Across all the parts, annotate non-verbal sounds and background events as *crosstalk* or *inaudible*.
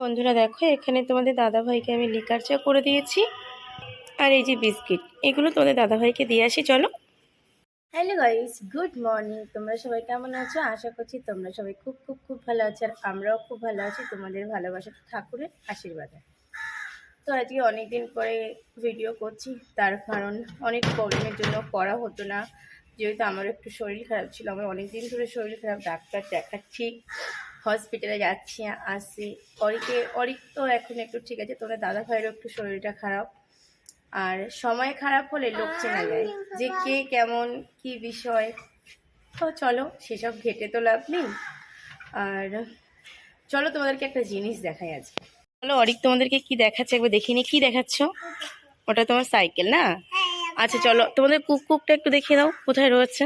বন্ধুরা দেখো, এখানে তোমাদের দাদাভাইকে আমি লিকার চা করে দিয়েছি। আর এই যে বিস্কিট, এগুলো তোমাদের দাদাভাইকে দিয়ে আসি, চলো। হ্যালো গাইস গুড মর্নিং তোমরা সবাই কেমন আছো? আশা করছি তোমরা সবাই খুব খুব খুব ভালো আছো, আর আমরাও খুব ভালো আছি। তোমাদের ভালোবাসা ঠাকুরের আশীর্বাদে। তো আজকে অনেক দিন পরে ভিডিও করছি, তার কারণ অনেক প্রবলেমের জন্য করা হতো না। যেহেতু আমার একটু শরীর খারাপ ছিল, আমার অনেক দিন ধরে শরীর খারাপ, ডাক্তার দেখাচ্ছি। হসপিটালে যাচ্ছি আসছি অরিকে অরিক তো এখন একটু ঠিক আছে তোরা দাদা ভাইয়েরও একটু শরীরটা খারাপ। আর সময় খারাপ হলে লোক চেনা যায়। যে কে কেমন কি বিষয় তো চলো সেসব ঘেটে তো লাভ নেই। আর চলো তোমাদেরকে একটা জিনিস দেখাই আজকে। চলো অরিক তোমাদেরকে কি দেখাচ্ছে একবার দেখিনি কি দেখাচ্ছ? ওটা তোমার সাইকেল না? আচ্ছা চলো তোমাদের কুক কুকটা একটু দেখিয়ে দাও কোথায় রয়েছে?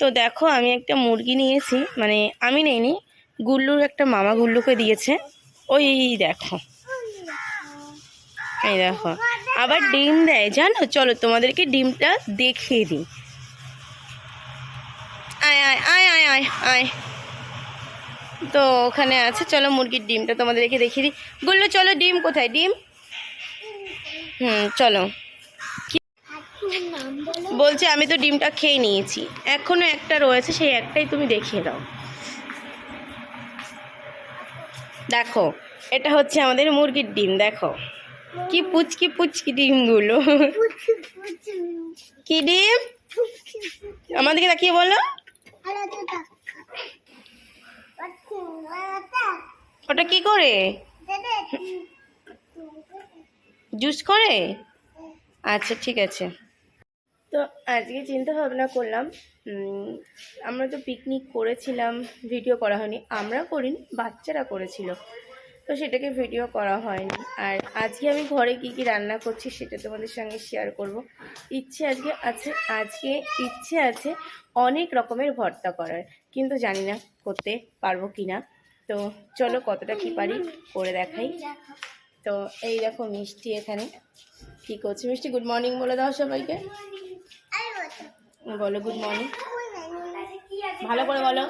তো দেখো, আমি একটা মুরগি নিয়েছি মানে আমি নেইনি, গুল্লুর একটা মামা গুল্লুকে দিয়েছে। ওই দেখো। এই দেখো, আবার ডিম দেয়, জানো? চলো তোমাদেরকে ডিমটা দেখিয়ে দিই। আয় আয় আয় আয় আয় আয়। তো ওখানে আছে, চলো মুরগির ডিমটা তোমাদেরকে দেখিয়ে দিই। গুল্লু, চলো ডিম কোথায়? ডিম? হুম, চলো। বলছে, আমি তো ডিমটা খেয়ে নিয়েছি। এখনও একটা রয়েছে, সেই একটাই তুমি দেখিয়ে দাও। দেখো, এটা হচ্ছে আমাদের মুরগির ডিম, দেখো। কি পুচকি পুচকি ডিমগুলো। কি ডিম? আমাদেরকে দেখিয়ে বলো। ওটা কি করে? জুস করে? আচ্ছা ঠিক আছে। তো আজকে চিন্তা ভাবনা করলাম আমরা তো পিকনিক করেছিলাম ভিডিও করা হয়নি, আমরা করিনি, বাচ্চারা করেছিল। তো সেটাকে ভিডিও করা হয়নি। আর আজকে আমি ঘরে কী কী রান্না করছি সেটা তোমাদের সঙ্গে শেয়ার করব। ইচ্ছে আজকে আছে, আজকে ইচ্ছে আছে অনেক রকমের ভর্তা করার, কিন্তু জানি না করতে পারব কি না তো চলো কতটা কি পারি করে দেখাই। তো এই দেখো মিষ্টি এখানে, কী করছে? মিষ্টি গুড মর্নিং বলে দাও সবাইকে। বলো গুড মর্নিং ভালো করে বলো।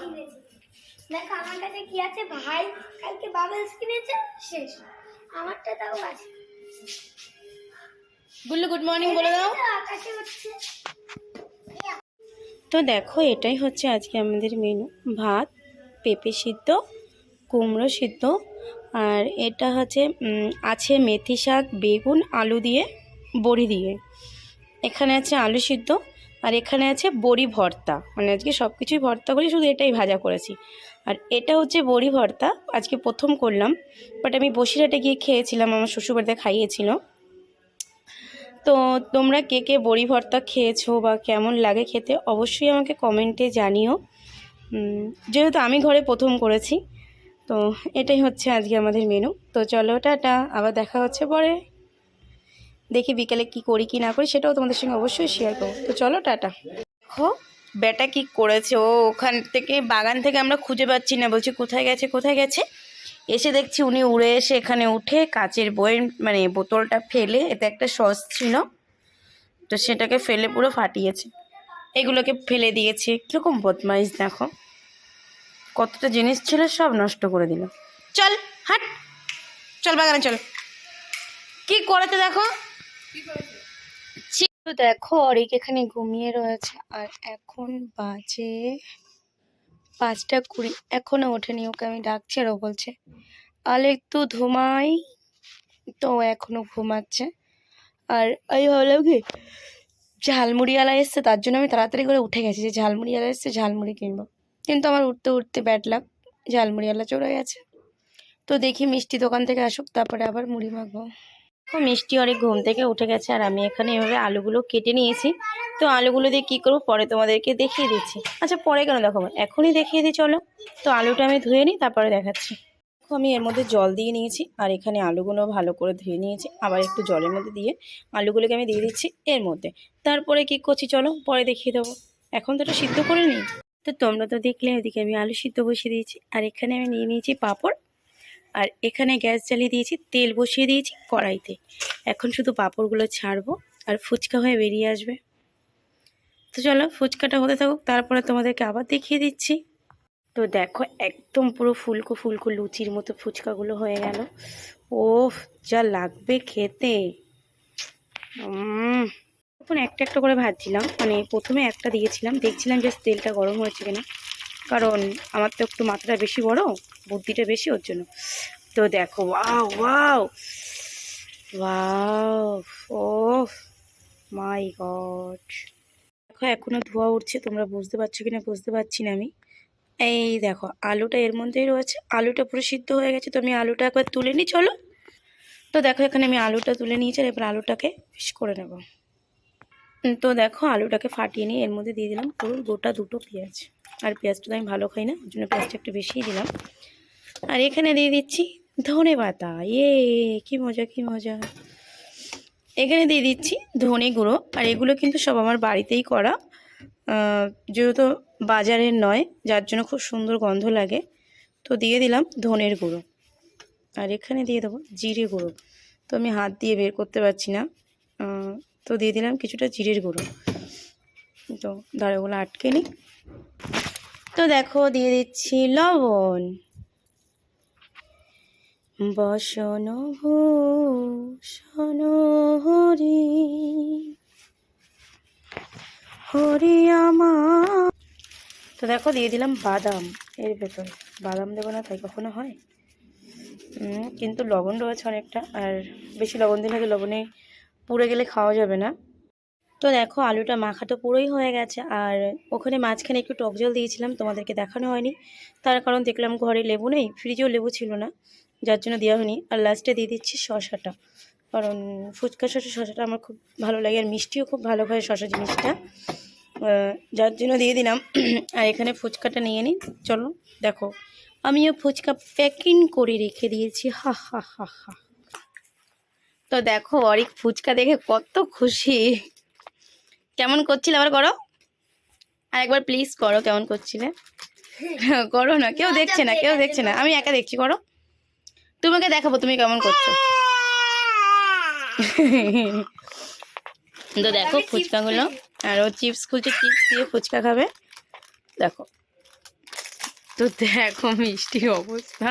দেখো আমার কাছে কি আছে? ভাই কালকে বাবলস কিনেছে? শেষ। আমারটা তাও আছে। গুল্লু গুড মর্নিং বলে দাও। আকাশে হচ্ছে। তো দেখো এটাই হচ্ছে আজকে আমাদের মেনু ভাত পেঁপে সিদ্ধ কুমড়ো সিদ্ধ আর এটা হচ্ছে আছে মেথি শাক বেগুন আলু দিয়ে বড়ি দিয়ে। এখানে আছে আলু সিদ্ধ। আর এখানে আছে বড়ি ভর্তা। মানে আজকে সব কিছুই ভর্তা করি, শুধু এটাই ভাজা করেছি। আর এটা হচ্ছে বড়ি ভর্তা। আজকে প্রথম করলাম বাট আমি বসিরহাটে গিয়ে খেয়েছিলাম, আমার শ্বশুরবাড়িতে খাইয়েছিল। তো তোমরা কে কে বড়ি ভর্তা খেয়েছো বা কেমন লাগে খেতে, অবশ্যই আমাকে কমেন্টে জানিও। যেহেতু আমি ঘরে প্রথম করেছি, তো এটাই হচ্ছে আজকে আমাদের মেনু তো চলো, টাটা। আবার দেখা হচ্ছে পরে। দেখি বিকেলে কি করি, কি না করি, সেটাও তোমাদের সঙ্গে অবশ্যই শেয়ার করব। তো চলো, টাটা। হো বেটা কি করেছে? ও ওখান থেকে, বাগান থেকে আমরা খুঁজে পাচ্ছি না। বলছি, কোথায় গেছে কোথায় গেছে? এসে দেখছি উনি উড়ে এসে এখানে উঠে কাচের বইয়ের মানে বোতলটা ফেলে, এতে একটা সস ছিল। তো সেটাকে ফেলে পুরো ফাটিয়েছে। এগুলোকে ফেলে দিয়েছে। কীরকম বদমাইশ, দেখো। কতটা জিনিস ছিল, সব নষ্ট করে দিল। চল, হাট। চল বাগানে, চল। কি করেছে, দেখো? তো দেখো, অরিক এখানে ঘুমিয়ে রয়েছে। আর এখন বাজে পাঁচটা কুড়ি। এখনও ওঠেনি, ওকে আমি ডাকছি আর ও বলছে আল একটু ঘুমাই? তো ও এখনও ঘুমাচ্ছে। আর আমি ভাবলাম কি, ঝালমুড়িওয়ালা এসছে, তার জন্য আমি তাড়াতাড়ি করে উঠে গেছি। যে ঝালমুড়িওয়ালা এসছে, ঝালমুড়ি কিনবো। কিন্তু আমার উঠতে উঠতে ব্যাড লাগ ঝালমুড়িওয়ালা চলে গেছে। তো দেখি মিষ্টি দোকান থেকে আসুক, তারপরে আবার মুড়ি মাখবো। তো মিষ্টি অনেক ঘুম থেকে উঠে গেছে আর আমি এখানে এভাবে আলুগুলো কেটে নিয়েছি। তো আলুগুলো দিয়ে কী করব? পরে তোমাদেরকে দেখিয়ে দিচ্ছি। আচ্ছা পরে কেন দেখাবো? এখনই দেখিয়ে দিই, চলো। তো আলুটা আমি ধুয়ে নিই, তারপরে দেখাচ্ছি। দেখো, আমি এর মধ্যে জল দিয়ে নিয়েছি আর এখানে আলুগুলো ভালো করে ধুয়ে নিয়েছি। আবার একটু জলের মধ্যে দিয়ে আলুগুলোকে আমি দিয়ে দিচ্ছি এর মধ্যে। তারপরে কি করছি, চলো, পরে দেখিয়ে দেবো। এখন তো এটা সিদ্ধ করে নিই। তো তোমরা তো দেখলে ওদিকে আমি আলু সিদ্ধ বসিয়ে দিয়েছি। আর এখানে আমি নিয়ে নিয়েছি পাঁপড়। আর এখানে গ্যাস জ্বালিয়ে দিয়েছি, তেল বসিয়ে দিয়েছি কড়াইতে। এখন শুধু পাঁপড়গুলো ছাড়বো আর ফুচকা হয়ে বেরিয়ে আসবে। তো চলো ফুচকাটা হতে থাকুক, তারপরে তোমাদেরকে আবার দেখিয়ে দিচ্ছি। তো দেখো একদম পুরো ফুলকো ফুলকো লুচির মতো ফুচকাগুলো হয়ে গেল। ও যা লাগবে খেতে। তখন একটা একটা করে ভাজছিলাম মানে প্রথমে একটা দিয়েছিলাম, দেখছিলাম যে তেলটা গরম হয়েছে কিনা। কারণ আমার তো একটু মাথাটা বেশি বড়, বুদ্ধিটা বেশি, ওর জন্য। তো দেখো, wow wow. Wow oh my God. দেখো, এখনও ধোয়া উঠছে, তোমরা বুঝতে পারছ কি না বুঝতে পারছি না আমি। এই দেখো, আলুটা এর মধ্যেই রয়েছে। আলুটা পুরো সিদ্ধ হয়ে গেছে, তো আমি আলুটা একবার তুলে নিই, চলো। তো দেখো, এখানে আমি আলুটা তুলে নিয়েছি এবার আলুটাকে ফিস করে নেব। তো দেখো আলুটাকে ফাটিয়ে নিয়ে এর মধ্যে দিয়ে দিলাম পুরো গোটা দুটো পেঁয়াজ। আর পেঁয়াজটা তো আমি ভালো খাই না, ওই জন্য পেঁয়াজটা একটু বেশিই দিলাম। আর এখানে দিয়ে দিচ্ছি ধনে পাতা। ইয়ে কি মজা কি মজা। এখানে দিয়ে দিচ্ছি ধনে গুঁড়ো। আর এগুলো কিন্তু সব আমার বাড়িতেই করা যেহেতু বাজারের নয়, যার জন্য খুব সুন্দর গন্ধ লাগে। তো দিয়ে দিলাম ধনের গুঁড়ো। আর এখানে দিয়ে দেবো জিরে গুঁড়ো। তো আমি হাত দিয়ে বের করতে পারছি না। তো দিয়ে দিলাম কিছুটা জিরের গুঁড়ো। তো দাঁড়াগুলো আটকে নিই। তো দেখো দিয়ে দিচ্ছি লবণ। বসন ভূষণ হরি। হরি আমার। তো দেখো দিয়ে দিলাম বাদাম এর ভেতর। বাদাম দেবো না, তাই কখনো হয়। কিন্তু লবণ রয়েছে অনেকটা, আর বেশি লবণ দিলে হয়তো লবণে পুড়ে গেলে খাওয়া যাবে না। তো দেখো, আলুটা মাখা তো পুরোই হয়ে গেছে। আর ওখানে মাঝখানে একটু টক জল দিয়েছিলাম, তোমাদেরকে দেখানো হয়নি। তার কারণ দেখলাম ঘরে লেবু নেই, ফ্রিজেও লেবু ছিল না, যার জন্য দেওয়া হয়নি। আর লাস্টে দিয়ে দিচ্ছি শশাটা। কারণ ফুচকা শশা শশাটা আমার খুব ভালো লাগে, আর মিষ্টিও খুব ভালো হয় শশা জিনিসটা। যার জন্য দিয়ে দিলাম। *clears throat* আর এখানে ফুচকাটা নিয়ে নিই। চলো, দেখো। আমিও ফুচকা প্যাকিং করে রেখে দিয়েছি। হা হা হা হা। তো দেখো অরিক ফুচকা দেখে কত খুশি। কেমন করছিলে আবার করো? আর একবার প্লিজ করো কেমন করছিলে? করো না কেউ দেখছে না কেউ দেখছে না। আমি একা দেখছি করো। তোমাকে দেখাবো তুমি কেমন করছ। তো দেখো ফুচকাগুলো। আর ও চিপস খুলছে চিপস দিয়ে ফুচকা খাবে। দেখো। তো দেখো মিষ্টি অবস্থা।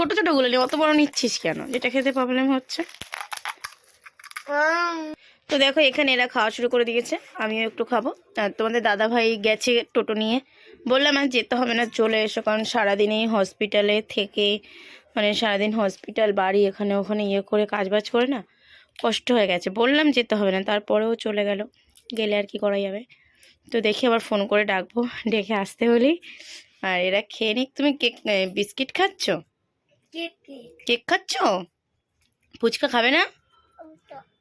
ছোট ছোটগুলো নিয়ে, অত বড় নিচ্ছিস কেন? যেটা খেতে প্রবলেম হচ্ছে। তো দেখো, এখানে এরা খাওয়া শুরু করে দিয়েছে। আমিও একটু খাব। তোমাদের দাদা ভাই গেছে টোটো নিয়ে। বললাম আর যেতে হবে না, চলে এসো। কারণ সারাদিনই হসপিটালে থেকে মানে সারাদিন হসপিটাল বাড়ি, এখানে ওখানে ইয়ে করে কাজবাজ করে না, কষ্ট হয়ে গেছে। বললাম যেতে হবে না, তারপরেও চলে গেল। গেলে আর কি করা যাবে? তো দেখি আবার ফোন করে ডাকবো, ডেকে আসতে বলি। আর এরা খেয়ে নিক। তুমি কেক বিস্কিট খাচ্ছ? কেক খাচ্ছ? ফুচকা খাবে না?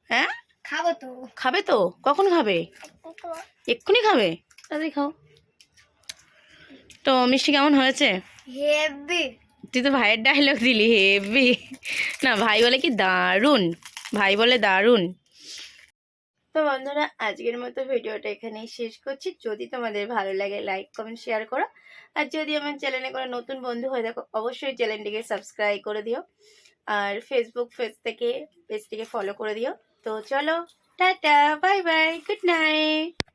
হ্যাঁ? খাব তো। খাবে তো? কখন খাবে? এক্ষুনি খাবে? তাড়াতাড়ি খাও। তো মিষ্টি কেমন হয়েছে? হেভি। তুই তো ভাইয়ের ডায়লগ দিলি হেভি। না ভাই বলে কি দারুণ। ভাই বলে দারুণ। তো বন্ধুরা আজকের মতো ভিডিওটা এখানেই শেষ করছি। যদি তোমাদের ভালো লাগে লাইক কমেন্ট শেয়ার করো। আর যদি আমার চ্যানেলে কোনো নতুন বন্ধু হয়ে থাকো, অবশ্যই চ্যানেলটিকে সাবস্ক্রাইব করে দিও। আর ফেসবুক পেজ থেকে পেজটিকে ফলো করে দিও। তো চলো, tata bye bye good night